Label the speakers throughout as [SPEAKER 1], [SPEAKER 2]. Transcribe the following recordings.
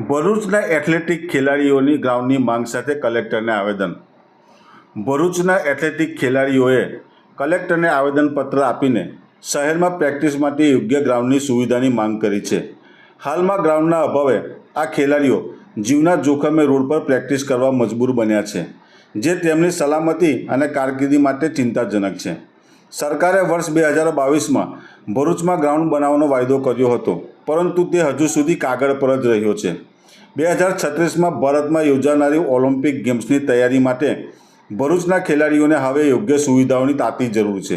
[SPEAKER 1] ભરૂચના એથ્લેટિક ખેલાડીઓની ગ્રાઉન્ડની માંગ સાથે કલેક્ટરને આવેદન. ભરૂચના એથ્લેટિક ખેલાડીઓએ કલેક્ટરને આવેદનપત્ર આપીને શહેરમાં પ્રેક્ટિસ માટે યોગ્ય ગ્રાઉન્ડની સુવિધાની માંગ કરી છે. હાલમાં ગ્રાઉન્ડના અભાવે આ ખેલાડીઓ જીવના જોખમે રોડ પર પ્રેક્ટિસ કરવા મજબૂર બન્યા છે, જે તેમની સલામતી અને કારકિર્દી માટે ચિંતાજનક છે. સરકારે વર્ષ બે હજાર બાવીસમાં ભરૂચમાં ગ્રાઉન્ડ બનાવવાનો વાયદો કર્યો હતો. પરંતુ તે હજુ સુધી કાગળ પર જ રહ્યો છે. બે હજાર છત્રીસમાં ભારતમાં યોજાનારી ઓલિમ્પિક ગેમ્સની તૈયારી માટે ભરૂચના ખેલાડીઓને હવે યોગ્ય સુવિધાઓની તાતી જરૂર છે.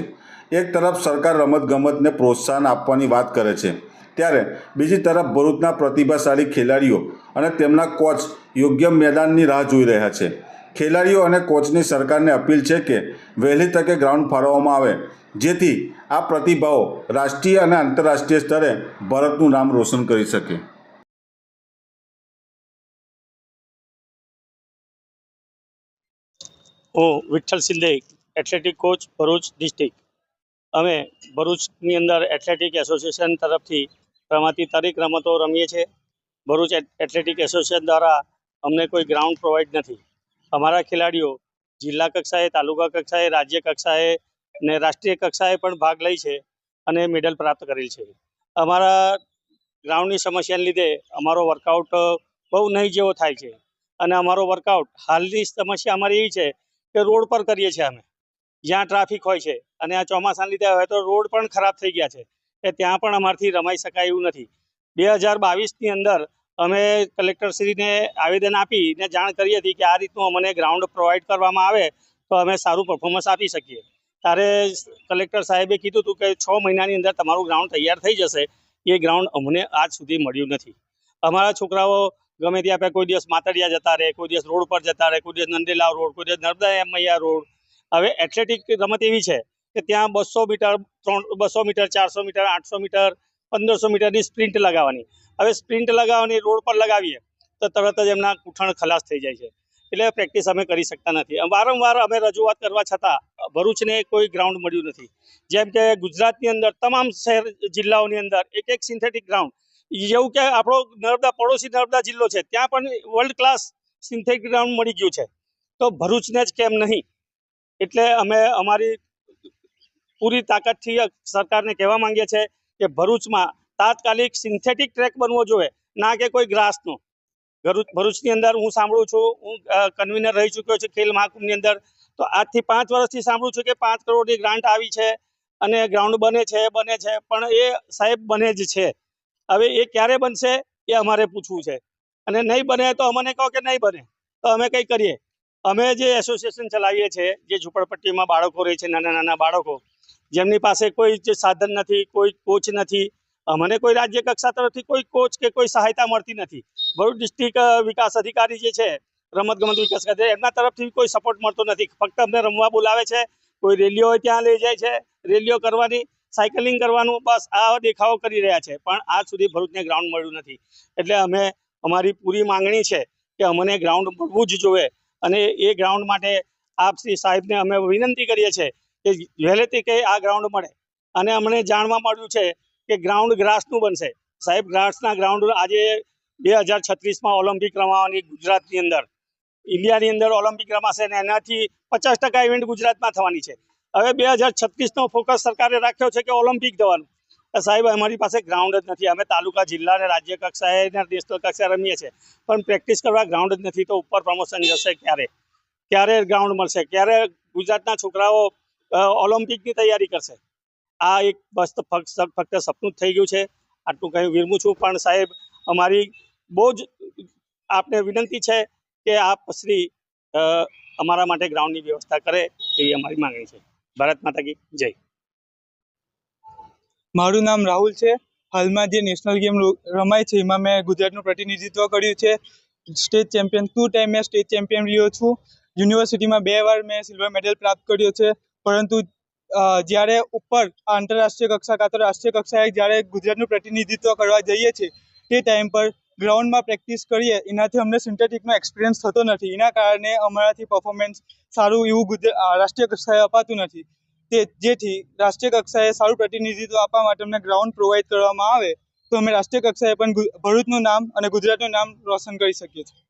[SPEAKER 1] એક તરફ સરકાર રમતગમતને પ્રોત્સાહન આપવાની વાત કરે છે. ત્યારે બીજી તરફ ભરૂચના પ્રતિભાશાળી ખેલાડીઓ અને તેમના કોચ યોગ્ય મેદાનની રાહ જોઈ રહ્યા છે. ખેલાડીઓ અને કોચની સરકારને અપીલ છે કે વહેલી તકે ગ્રાઉન્ડ ફાળવવામાં આવે જેથી આ પ્રતિભાઓ રાષ્ટ્રીય અને આંતરરાષ્ટ્રીય સ્તરે ભારતનું નામ રોશન કરી શકે.
[SPEAKER 2] હું Vitthal Shinde, athletic coach, Bharuch district. અમે ભરૂચની અંદર એથ્લેટિક એસોસિએશન તરફથી રમાતી તારીખ રમતો રમીએ છીએ. ભરૂચ એથ્લેટિક એસોસિએશન દ્વારા અમને કોઈ ગ્રાઉન્ડ પ્રોવાઈડ નથી. અમારા ખેલાડીઓ જિલ્લા કક્ષાએ, તાલુકા કક્ષાએ, રાજ્ય કક્ષાએ અને રાષ્ટ્રીય કક્ષાએ પણ ભાગ લે છે અને મેડલ પ્રાપ્ત કરેલ છે. અમારા ગ્રાઉન્ડની સમસ્યાને લીધે અમારો વર્કઆઉટ બહુ નહીં જેવો થાય છે. અને અમારો વર્કઆઉટ હાલની સમસ્યા અમારી એવી છે કે રોડ પર કરીએ છીએ અમે. જ્યાં ટ્રાફિક હોય છે અને આ ચોમાસાના લીધે હવે તો રોડ પણ ખરાબ થઈ ગયા છે એ ત્યાં પણ અમારથી રમાઈ શકાય એવું નથી. બે હજાર બાવીસની અંદર અમે કલેક્ટરશ્રીને આવેદન આપીને જાણ કરી હતી કે આ રીતનું અમને ગ્રાઉન્ડ પ્રોવાઈડ કરવામાં આવે તો અમે સારું પરફોર્મન્સ આપી શકીએ. ત્યારે કલેક્ટર સાહેબે કીધું હતું કે છ મહિનાની અંદર તમારું ગ્રાઉન્ડ તૈયાર થઈ જશે. એ ગ્રાઉન્ડ અમને આજ સુધી મળ્યું નથી. અમારા છોકરાઓ ગમે ત્યાં આપણે કોઈ દિવસ માતડિયા જતા રહે, કોઈ દિવસ રોડ પર જતા રહે, કોઈ દિવસ નંદેલાવ રોડ, કોઈ દિવસ નર્મદા મૈયા રોડ. હવે એથ્લેટિક રમત એવી છે કે ત્યાં બસો મીટર, ત્રણ, બસો મીટર, ચારસો મીટર, આઠસો મીટર, પંદરસો મીટરની સ્પ્રિન્ટ લગાવવાની. હવે સ્પ્રિન્ટ લગાવવાની, રોડ પર લગાવીએ, તો તરત જ એમના કૂઠણ ખલાસ થઈ જાય છે. એટલે પ્રેક્ટિસ અમે કરી શકતા નથી. વારંવાર અમે રજૂઆત કરવા છતાં ભરૂચને કોઈ ગ્રાઉન્ડ મળ્યું નથી. જેમ કે ગુજરાતની અંદર, તમામ શહેર જિલ્લાઓની અંદર એક એક સિન્થેટિક ગ્રાઉન્ડ જેવું કે આપણો નર્મદા, પડોશી નર્મદા જિલ્લો છે, ત્યાં પણ વર્લ્ડ ક્લાસ સિન્થેટિક ગ્રાઉન્ડ મળી ગયું છે. તો ભરૂચને જ કેમ નહીં? એટલે અમે અમારી પૂરી તાકાતથી સરકારને કહેવા માંગીએ છીએ કે ભરૂચમાં તાત્કાલિક સિન્થેટિક ટ્રેક બનવો જોઈએ, ના કે કોઈ ગ્રાસનો ભરૂચ ભરૂચની અંદર હું સાંભળું છું, હું કન્વીનર રહી ચૂક્યો છું ખેલ મહાકુંભની અંદર. તો આજથી પાંચ વર્ષથી સાંભળું છું કે પાંચ કરોડની ગ્રાન્ટ આવી છે અને ગ્રાઉન્ડ બને છે બને છે, પણ એ સાહેબ બને જ છે. હવે એ ક્યારે બનશે એ અમારે પૂછવું છે. અને નહીં બને તો અમને કહો કે નહીં બને. તો અમે કંઈ કરીએ? અમે જે એસોસિએશન ચલાવીએ છીએ, જે ઝૂંપડપટ્ટીમાં બાળકો રહે છે નાના નાના બાળકો, જેમની પાસે કોઈ જે સાધન નથી, કોઈ કોચ નથી અમને કોઈ રાજ્ય કક્ષા તરફથી કોઈ કોચ કે કોઈ સહાયતા મળતી નથી. ભરૂચ ડિસ્ટ્રિક્ટ વિકાસ અધિકારી જે છે, રમત ગમત વિકાસ એમના તરફથી કોઈ સપોર્ટ મળતો નથી. ફક્ત અમને રમવા બોલાવે છે, કોઈ રેલીઓ ત્યાં લઈ જાય છે, રેલીઓ કરવાની સાયકલિંગ કરવાનું, બસ આ દેખાવો કરી રહ્યા છે. પણ આજ સુધી ભરૂચને ગ્રાઉન્ડ મળ્યું નથી. એટલે અમે, અમારી પૂરી માંગણી છે કે અમને ગ્રાઉન્ડ મળવું જ જોઈએ. અને એ ગ્રાઉન્ડ માટે આપ શ્રી સાહેબને અમે વિનંતી કરીએ છીએ કે વહેલે કે આ ગ્રાઉન્ડ મળે. અને અમને જાણવા મળ્યું છે કે ગ્રાઉન્ડ ગ્રાસનું બનશે. સાહેબ ગ્રાસના ગ્રાઉન્ડ આજે બે હજાર છત્રીસમાં ઓલિમ્પિક રમાવાની ગુજરાતની અંદર. ઇન્ડિયાની અંદર ઓલિમ્પિક રમાશે અને એનાથી પચાસ ટકા ઇવેન્ટ ગુજરાતમાં થવાની છે. હવે બે હજાર છત્રીસનો ફોકસ સરકારે રાખ્યો છે કે ઓલિમ્પિક થવાનું. સાહેબ, અમારી પાસે ગ્રાઉન્ડ જ નથી. અમે તાલુકા, જિલ્લા અને રાજ્ય કક્ષાએ અને નેશનલ કક્ષાએ રમીએ છીએ. પણ પ્રેક્ટિસ કરવા ગ્રાઉન્ડ જ નથી તો ઉપર પ્રમોશન જશે ક્યારે? ક્યારે ગ્રાઉન્ડ મળશે? ક્યારે ગુજરાતના છોકરાઓ ઓલિમ્પિકની તૈયારી કરશે? આ એક બસ ફક્ત ફક્ત સપનું જ થઈ ગયું છે. આટલું કહી વિરમું છું, પણ સાહેબ, અમારી બહુ જ આપને વિનંતી છે કે આપ શ્રી અમારા માટે ગ્રાઉન્ડની વ્યવસ્થા કરે એવી અમારી માંગણી છે. ભારત માતા કી જય.
[SPEAKER 3] મારું નામ રાહુલ છે. હાલમાં જે નેશનલ ગેમ રમાય છે, એમાં મેં ગુજરાતનું પ્રતિનિધિત્વ કર્યું છે. સ્ટેટ ચેમ્પિયન, ટુ ટાઈમ મેં સ્ટેટ ચેમ્પિયન રહ્યો છું. યુનિવર્સિટીમાં બે વાર મેં સિલ્વર મેડલ પ્રાપ્ત કર્યો છે. પરંતુ જ્યારે ઉપર આંતરરાષ્ટ્રીય કક્ષા કાં તો રાષ્ટ્રીય કક્ષાએ જ્યારે ગુજરાતનું પ્રતિનિધિત્વ કરવા જઈએ છીએ, તે ટાઈમ પર ગ્રાઉન્ડમાં પ્રેક્ટિસ કરીએ, એનાથી અમને સિન્થેટિકનો એક્સપિરિયન્સ થતો નથી. એના કારણે અમારાથી પરફોર્મન્સ સારું એવું રાષ્ટ્રીય કક્ષાએ અપાતું નથી. તે, જેથી રાષ્ટ્રીય કક્ષાએ સારું પ્રતિનિધિત્વ આપવા માટે અમને ગ્રાઉન્ડ પ્રોવાઈડ કરવામાં આવે, તો અમે રાષ્ટ્રીય કક્ષાએ પણ ભરૂચનું નામ અને ગુજરાતનું નામ રોશન કરી શકીએ છીએ.